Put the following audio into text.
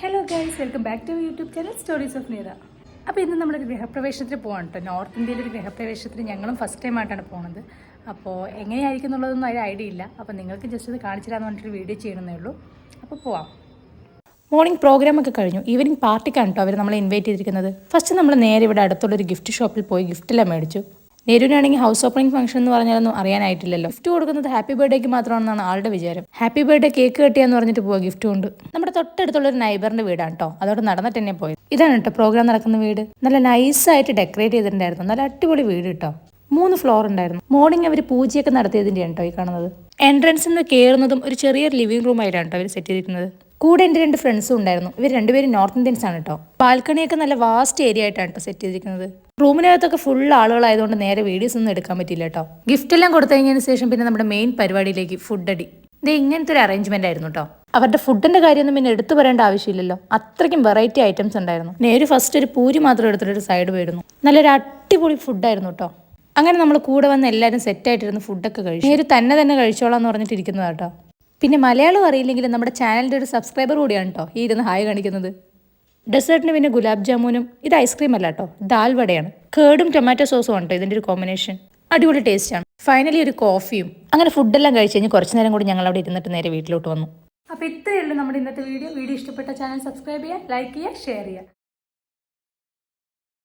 Hello guys welcome back to YouTube channel stories of Neera അപ്പോൾ ഇന്ന് നമ്മളൊരു ഗൃഹപ്രവേശനത്തിന് പോകണം കേട്ടോ നോർത്ത് ഇന്ത്യയിലെ ഒരു ഗൃഹപ്രവേശനത്തിന് ഞങ്ങളും ഫസ്റ്റ് ടൈം ആയിട്ടാണ് പോകുന്നത് അപ്പോൾ എങ്ങനെയായിരിക്കും എന്നുള്ളതൊന്നും ഒരു ഐഡിയ ഇല്ല. അപ്പോൾ നിങ്ങൾക്ക് ജസ്റ്റ് ഇത് കാണിച്ചു തരാമെന്ന് പറഞ്ഞിട്ട് വീഡിയോ ചെയ്യണമെന്നേ ഉള്ളൂ. അപ്പോൾ പോവാം. മോർണിംഗ് പ്രോഗ്രാം ഒക്കെ കഴിഞ്ഞു. ഈവനിങ് പാർട്ടിക്കാണ് കേട്ടോ അവർ നമ്മളെ ഇൻവൈറ്റ് ചെയ്തിരിക്കുന്നത്. ഫസ്റ്റ് നമ്മൾ നേരെ ഇവിടെ അടുത്തുള്ളൊരു ഗിഫ്റ്റ് ഷോപ്പിൽ പോയി ഗിഫ്റ്റെല്ലാം മേടിച്ചു. നേരുവിനാണെങ്കിൽ ഹൗസ് ഓപ്പണിംഗ് ഫംഗ്ഷൻ എന്ന് പറഞ്ഞാലൊന്നും അറിയാനായിട്ടില്ലല്ലോ. ഗിഫ്റ്റ് കൊടുക്കുന്നത് ഹാപ്പി ബർത്ത്ഡേക്ക് മാത്രമാണെന്നാണ് ആളുടെ വിചാരം. ഹാപ്പി ബർത്ത്ഡേ കേക്ക് കെട്ടിയാന്ന് പറഞ്ഞിട്ട് പോവാ ഗിഫ്റ്റ് കൊണ്ട്. നമ്മുടെ തൊട്ടടുത്തുള്ള ഒരു നൈബറിന്റെ വീടാണ് കേട്ടോ അതോടെ നടന്നിട്ട് തന്നെ പോയത്. ഇതാണ് കേട്ടോ പ്രോഗ്രാം നടക്കുന്ന വീട്. നല്ല നൈസായിട്ട് ഡെക്കറേറ്റ് ചെയ്തിട്ടുണ്ടായിരുന്നു. നല്ല അടിപൊളി വീട് കേട്ടോ മൂന്ന് ഫ്ലോർ ഉണ്ടായിരുന്നു. മോർണിംഗ് അവർ പൂജയൊക്കെ നടത്തിയതിന്റെയാണ് കേട്ടോ ഈ കാണുന്നത്. എൻട്രൻസിൽ നിന്ന് കയറുന്നതും ഒരു ചെറിയൊരു ലിവിംഗ് റൂമായിട്ടാണ് കേട്ടോ അവർ സെറ്റ് ചെയ്തിരിക്കുന്നത് കൂടെ എന്റെ രണ്ട് ഫ്രണ്ട്സും ഉണ്ടായിരുന്നു. ഇവർ രണ്ടുപേരും നോർത്ത് ഇന്ത്യൻസ് ആണ് കേട്ടോ ബാൽക്കണിയൊക്കെ നല്ല വാസ്റ്റ് ഏരിയ ആയിട്ടാണ് കേട്ടോ സെറ്റ് ചെയ്തിരിക്കുന്നത്. റൂമിനകത്തൊക്കെ ഫുൾ ആളുകളായതുകൊണ്ട് നേരെ വീഡിയോസ് ഒന്നും എടുക്കാൻ പറ്റില്ല കേട്ടോ ഗിഫ്റ്റ് എല്ലാം കൊടുത്തു കഴിഞ്ഞതിന് ശേഷം പിന്നെ നമ്മുടെ മെയിൻ പരിപാടിയിലേക്ക് ഫുഡ് അടി. ഇത് ഇങ്ങനത്തെ ഒരു അറേഞ്ച്മെന്റ് ആയിരുന്നു കേട്ടോ അവരുടെ ഫുഡിന്റെ കാര്യമൊന്നും പിന്നെ എടുത്തു പറയേണ്ട ആവശ്യമില്ലല്ലോ. അത്രയ്ക്കും വെറൈറ്റി ഐറ്റംസ് ഉണ്ടായിരുന്നു. നേര് ഫസ്റ്റ് ഒരു പൂരി മാത്രം എടുത്തിട്ട് ഒരു സൈഡ് പോയിരുന്നു. നല്ലൊരു അടിപൊളി ഫുഡായിരുന്നു കേട്ടോ അങ്ങനെ നമ്മൾ കൂടെ വന്ന് എല്ലാവരും സെറ്റായിട്ടിരുന്ന് ഫുഡൊക്കെ കഴിച്ചു. നേര് തന്നെ തന്നെ കഴിച്ചോളാം എന്ന് പറഞ്ഞിട്ടിരിക്കുന്നതാട്ടോ പിന്നെ മലയാളം അറിയില്ലെങ്കിലും നമ്മുടെ ചാനലിന്റെ ഒരു സബ്സ്ക്രൈബർ കൂടിയാണ് കേട്ടോ ഈ ഇരുന്ന് ഹായ് കാണിക്കുന്നത്. ഡെസേർട്ടിന് പിന്നെ ഗുലാബ് ജാമുനും ഇത് ഐസ്ക്രീം അല്ല കേട്ടോ ദാൽ വടയാണ്. കേടും ടൊമാറ്റോ സോസും ആണ് കേട്ടോ ഇതിന്റെ ഒരു കോമ്പിനേഷൻ അടിപൊളി ടേസ്റ്റ് ആണ്. ഫൈനലി ഒരു കോഫിയും അങ്ങനെ ഫുഡെല്ലാം കഴിച്ച് കഴിഞ്ഞ് കുറച്ച് നേരം കൂടി ഞങ്ങൾ അവിടെ ഇരുന്നിട്ട് നേരെ വീട്ടിലോട്ട് വന്നു. അപ്പോൾ ഇത്രയേ ഉള്ളൂ നമ്മുടെ ഇന്നത്തെ വീഡിയോ വീഡിയോ ഇഷ്ടപ്പെട്ട ചാനൽ സബ്സ്ക്രൈബ് ചെയ്യുക ലൈക്ക് ചെയ്യുക ഷെയർ ചെയ്യുക.